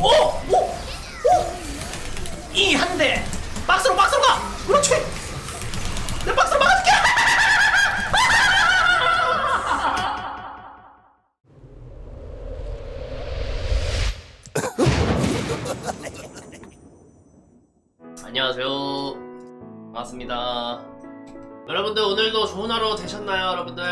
오! 오! 오! 이 한 대! 박스로 박스로 가! 그렇지! 내 박스로 막아줄게! 안녕하세요. 반갑습니다. 여러분들 오늘도 좋은 하루 되셨나요, 여러분들?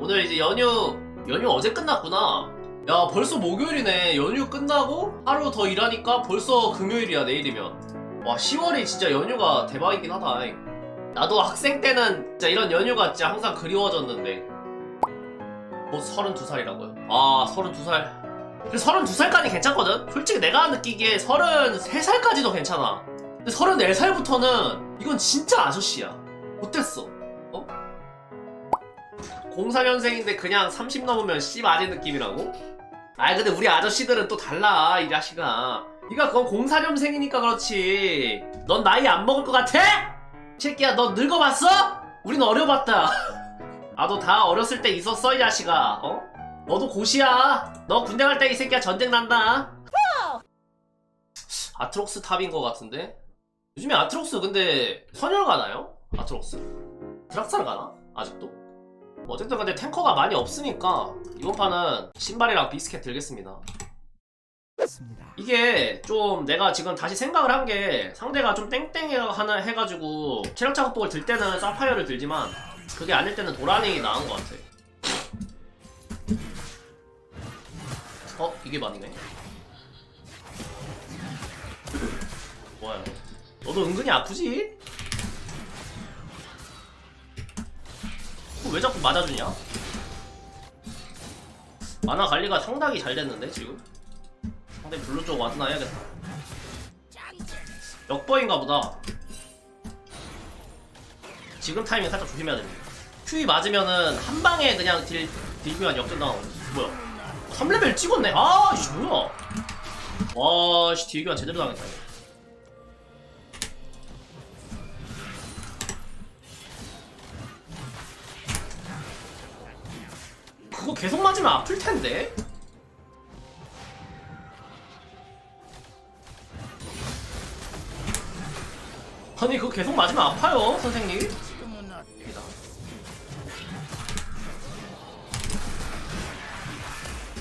오늘 이제 연휴 연휴 어제 끝났구나. 야 벌써 목요일이네. 연휴 끝나고 하루 더 일하니까 벌써 금요일이야 내일이면. 와 10월이 진짜 연휴가 대박이긴 하다. 나도 학생 때는 진짜 이런 연휴가 진짜 항상 그리워졌는데. 곧 32살이라고요. 아 32살. 근데 32살까지 괜찮거든? 솔직히 내가 느끼기에 33살까지도 괜찮아. 근데 34살부터는 이건 진짜 아저씨야. 어땠어? 어? 04년생인데 그냥 30 넘으면 씨 맞은 느낌이라고? 아 근데 우리 아저씨들은 또 달라 이 자식아 니가 그건 04년생이니까 그렇지 넌 나이 안 먹을 것 같아? 이 새끼야 너 늙어봤어? 우린 어려봤다 나도 다 어렸을 때 있었어 이 자식아 어? 너도 고시야 너 군대 갈 때 이 새끼야 전쟁 난다 아트록스 탑인 것 같은데 요즘에 아트록스 근데 선열 가나요? 아트록스? 드락사를 가나? 아직도? 뭐 어쨌든 근데 탱커가 많이 없으니까 이번 판은 신발이랑 비스켓 들겠습니다. 이게 좀 내가 지금 다시 생각을 한 게 상대가 좀 땡땡해 하나 해가지고 체력 작업복을 들 때는 사파이어를 들지만 그게 아닐 때는 도라닝이 나은 것 같아. 어? 이게 맞네? 뭐야? 너도 은근히 아프지? 왜 자꾸 맞아주냐? 만화 관리가 상당히 잘 됐는데 지금? 상대 블루 쪽 와드나 해야겠다. 역버인가 보다. 지금 타이밍 살짝 조심해야 됩니다. 큐이 맞으면은 한 방에 그냥 딜, 딜교환 역전당하고 뭐야? 3레벨 찍었네? 아씨 뭐야? 와씨 딜교환 제대로 당했다 맞으면 아플 텐데. 아니 그거 계속 맞으면 아파요 선생님. 여기다.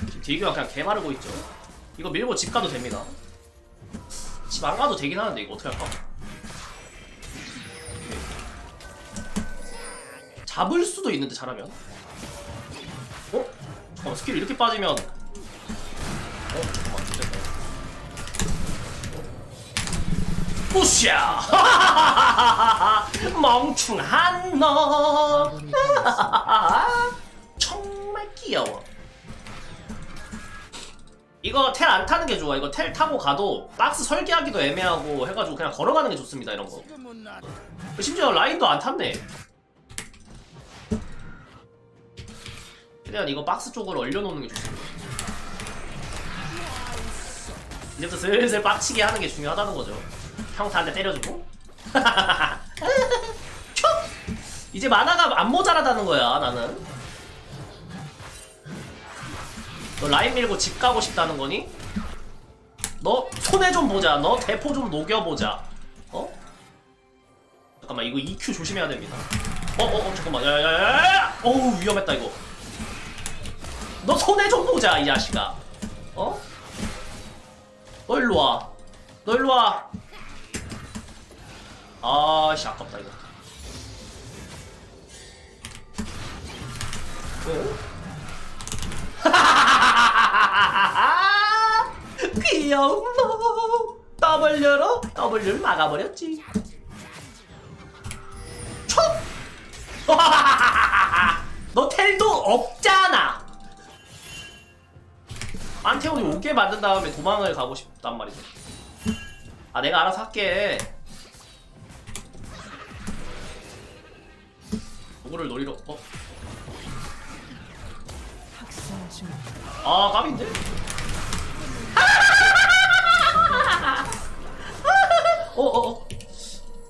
지금 디교가 그냥 개 마르고 있죠. 이거 밀고 집 가도 됩니다. 집 안 가도 되긴 하는데 이거 어떻게 할까? 잡을 수도 있는데 잘하면. 어? 스킬 이렇게 빠지면 어? 잠깐만 됐다 뿌샤! 멍충한 너 정말 귀여워 이거 텔 안 타는 게 좋아 이거 텔 타고 가도 박스 설계하기도 애매하고 해가지고 그냥 걸어가는 게 좋습니다 이런 거 심지어 라인도 안 탔네 최대한 이거 박스 쪽으로 얼려놓는 게 좋습니다. 이제부터 슬슬 빡치게 하는 게 중요하다는 거죠. 평타 한대 때려주고. 촉! 이제 만화가 안 모자라다는 거야, 나는. 너 라인 밀고 집 가고 싶다는 거니? 너 손해 좀 보자. 너 대포 좀 녹여보자. 어? 잠깐만, 이거 EQ 조심해야 됩니다. 어, 어, 어, 잠깐만. 야야야야! 어우, 위험했다, 이거. 너 손해 좀 보자 이 자식아 어? 너 일로 와 너 일로 와. 아씨 아깝다 이거. 어? 귀여운 놈. W로 W를 막아버렸지. 촉! 너 텔도 없잖아 안태원이 오게 만든 다음에 도망을 가고 싶단 말이죠. 아 내가 알아서 할게. 누구를 노리러? 어? 아 까비인데? 어어 어.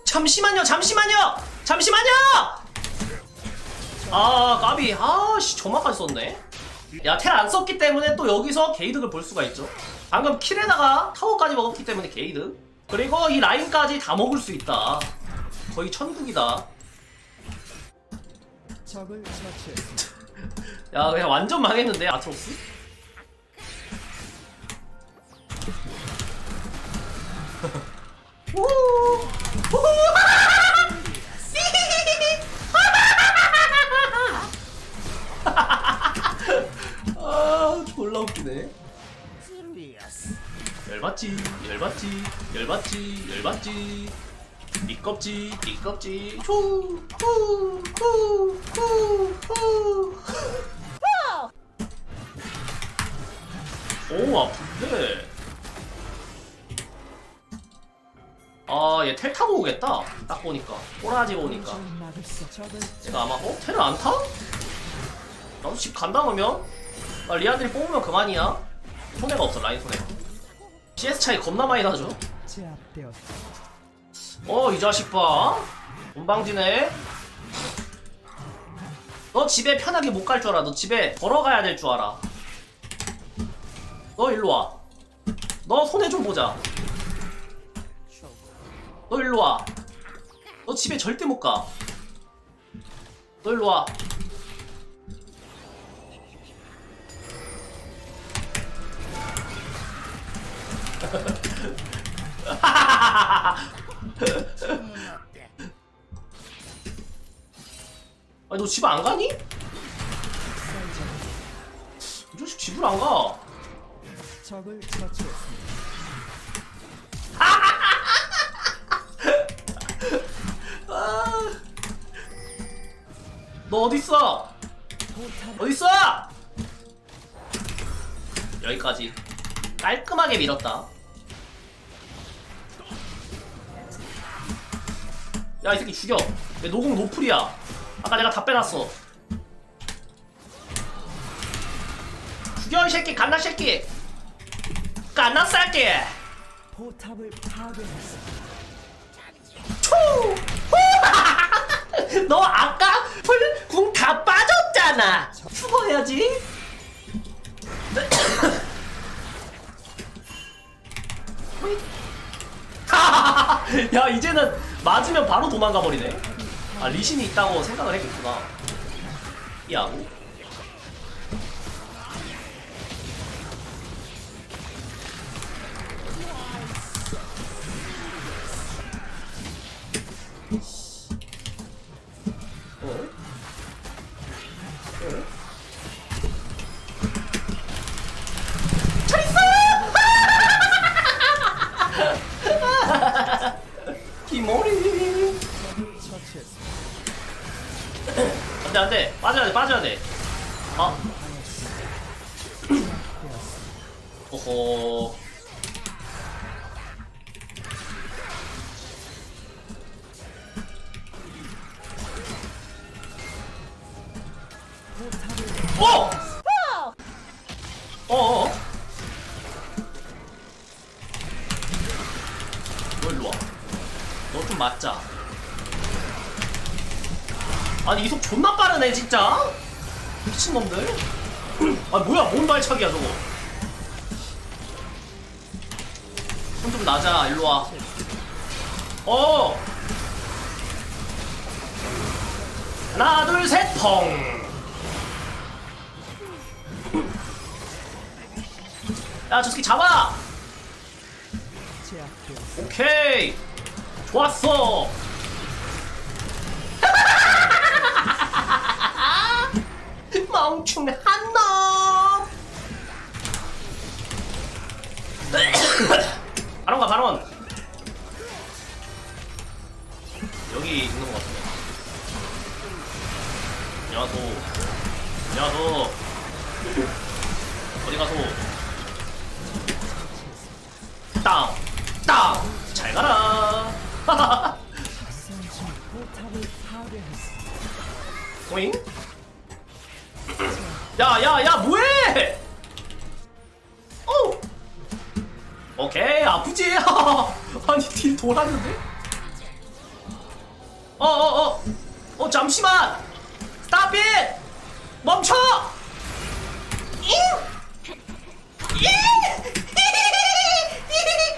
잠시만요 잠시만요 잠시만요! 아 까비 아씨 저만까지 썼네. 야 텔 안 썼기 때문에 또 여기서 게이득을 볼 수가 있죠 방금 킬에다가 타워까지 먹었기 때문에 게이득 그리고 이 라인까지 다 먹을 수 있다 거의 천국이다. 야 그냥 완전 망했는데 아트록스? 우! 우! 아 졸라 웃기네. 열받지 열받지 열받지 열받지. 띠껍지 띠껍지. 후후후후후. 오 아픈데. 아얘 텔 타고 오겠다. 딱 보니까. 꼬라지 보니까. 제가 아마 어? 텔을 안 타? 나도 집 간다 그러면 나 리아들이 뽑으면 그만이야. 손해가 없어 라인 손해가 CS 차이 겁나 많이 나죠. 어 이 자식 봐. 운방지네 너 집에 편하게 못 갈 줄 알아. 너 집에 걸어가야 될 줄 알아. 너 일로 와 너 손해 좀 보자. 너 일로 와 너 집에 절대 못 가 너 일로 와 아니 너 집 안 가니? 이 자식 집을 안 가. 적을 처치했습니다. 너 어디 있어? 포탑 어디 있어? 여기까지 깔끔하게 밀었다. 야 이 새끼 죽여. 내 노공 노플이야. 아까 내가 다 빼놨어. 죽여 이 새끼 갓나 새끼. 갓나 새끼. 포탑을 파괴했습니다. 초! 너 아까 풀궁 다 빠졌잖아. 죽어야지. 야 이제는 맞으면 바로 도망가 버리네. 아 리신이 있다고 생각을 했겠구나. 야구. 안돼 안돼 빠져야 돼 빠져야 돼. 아 되었습니다. 오호. 어! 어어. 너 일로 와. 너 좀 맞자. 아니 이속 존나 빠르네 진짜. 미친놈들. 아 뭐야 뭔 발차기야 저거. 손좀 나자 일로 와. 어. 하나 둘셋 펑. 야, 저 새끼 잡아! 오케이! 좋았어! 오잉? 야, 야, 야, 뭐해! 어! 오케이, 아프지? 아니, 딜 돌았는데? 어, 어, 어! 어, 잠시만! 스탑 잇! 멈춰!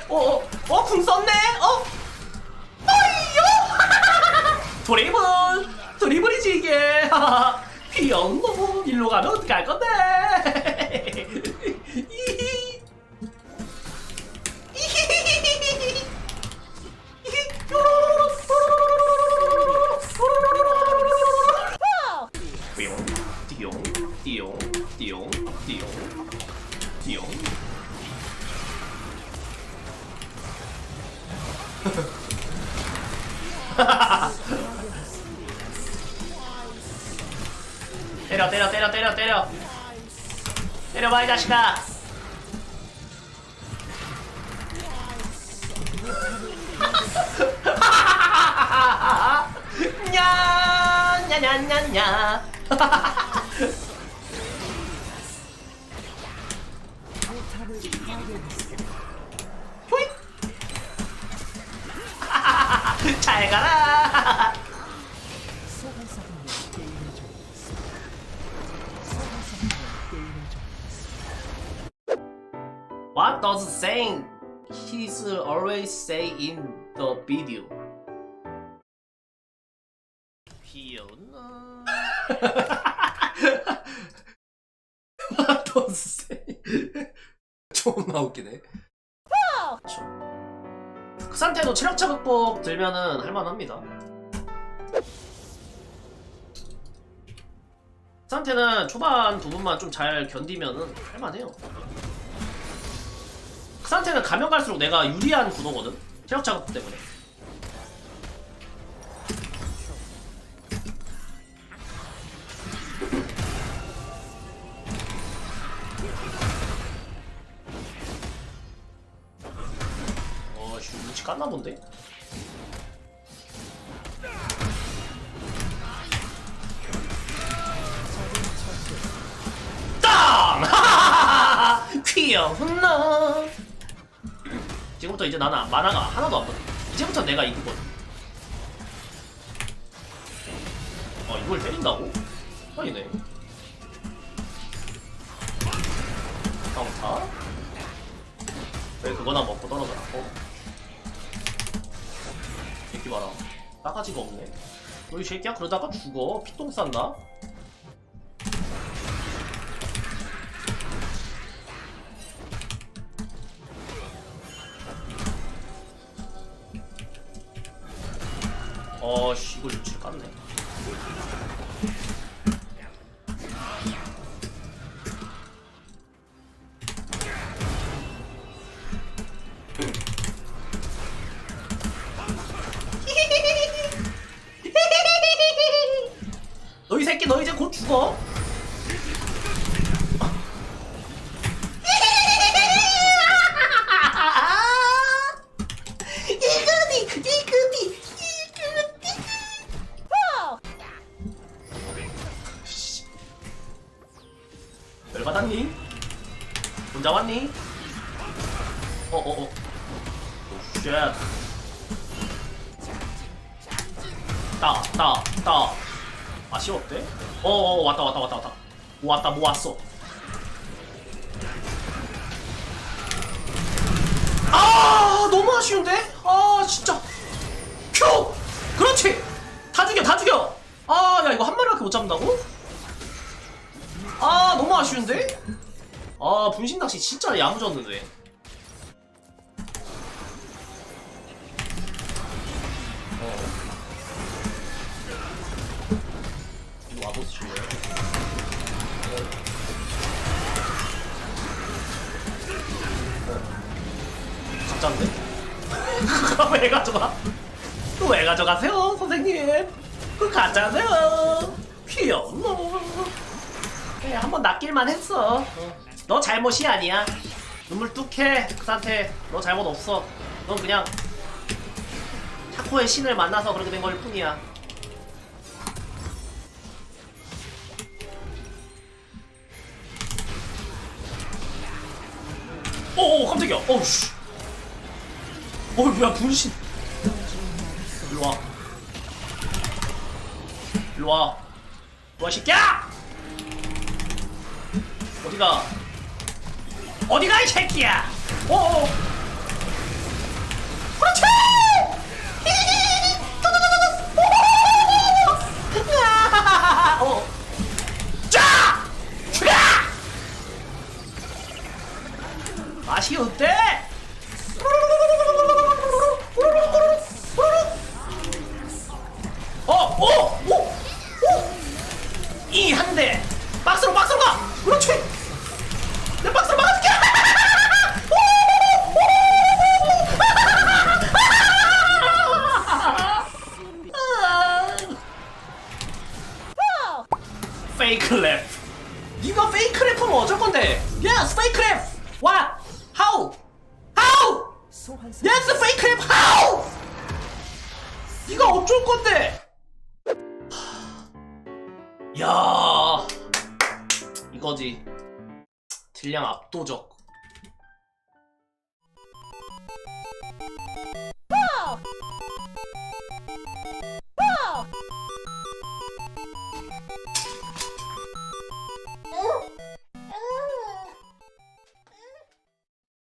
어, 어, 어, 궁 썼네? 어? 어이요! 드리블! 드리블이지, 이게! 놈! 일로 가면 어떡할 건데? 때려 때려 때려 때려 때려. 때려봐 이 자식아. 냐냐냐냐 포탑을 파괴했습니다. 호잇. 잘 가라 What does saying he's always say in the video? What does say? 존나 웃기네. 그 상태도 체력 자극법 들면은 할만합니다. 그 상태는 초반 부분만 좀 잘 견디면은 할만해요. 그 상태는 가면 갈수록 내가 유리한 구도거든. 체력 자극 때문에. 눈치 깠나 본데? 땅! 귀여운 너 지금부터 이제 나는 만화가 하나도 안 보여. 이제부터 내가 이기거든. 어 이걸 때린다고? 아니네. 강타? 왜 그거나 먹고 떨어져라 어? 새끼 봐라. 싸가지가 없네. 너이 새끼야? 그러다가 죽어. 피똥 싼다 어씨 이거 유치를 깠네 뭐 왔어 아 너무 아쉬운데? 아 진짜 큐! 그렇지! 다 죽여 다 죽여! 아 야 이거 한 마리밖에 못 잡는다고? 아 너무 아쉬운데? 아 분신낚시 진짜 야무졌는데 가짜인데? 왜 가져가? 또왜 가져가세요, 선생님? 그거 가짜세요. 귀여운 놈. 그래, 한번 낚일만 했어. 어. 너 잘못이 아니야. 눈물 뚝해, 그 상태. 너 잘못 없어. 넌 그냥 타코의 신을 만나서 그렇게 된 걸 뿐이야. 오, 깜짝이야. 어우, 씨. 어이, 뭐야, 분신. 일로 와. 일로 와. 뭐야, 새끼야! 어디가? 어디가 이 새끼야? 오. 그렇지. 어. 자! 죽여! 맛이 어때? Yes, fake rap. How? 네가 어쩔 건데? 야, 이거지. 딜량 압도적.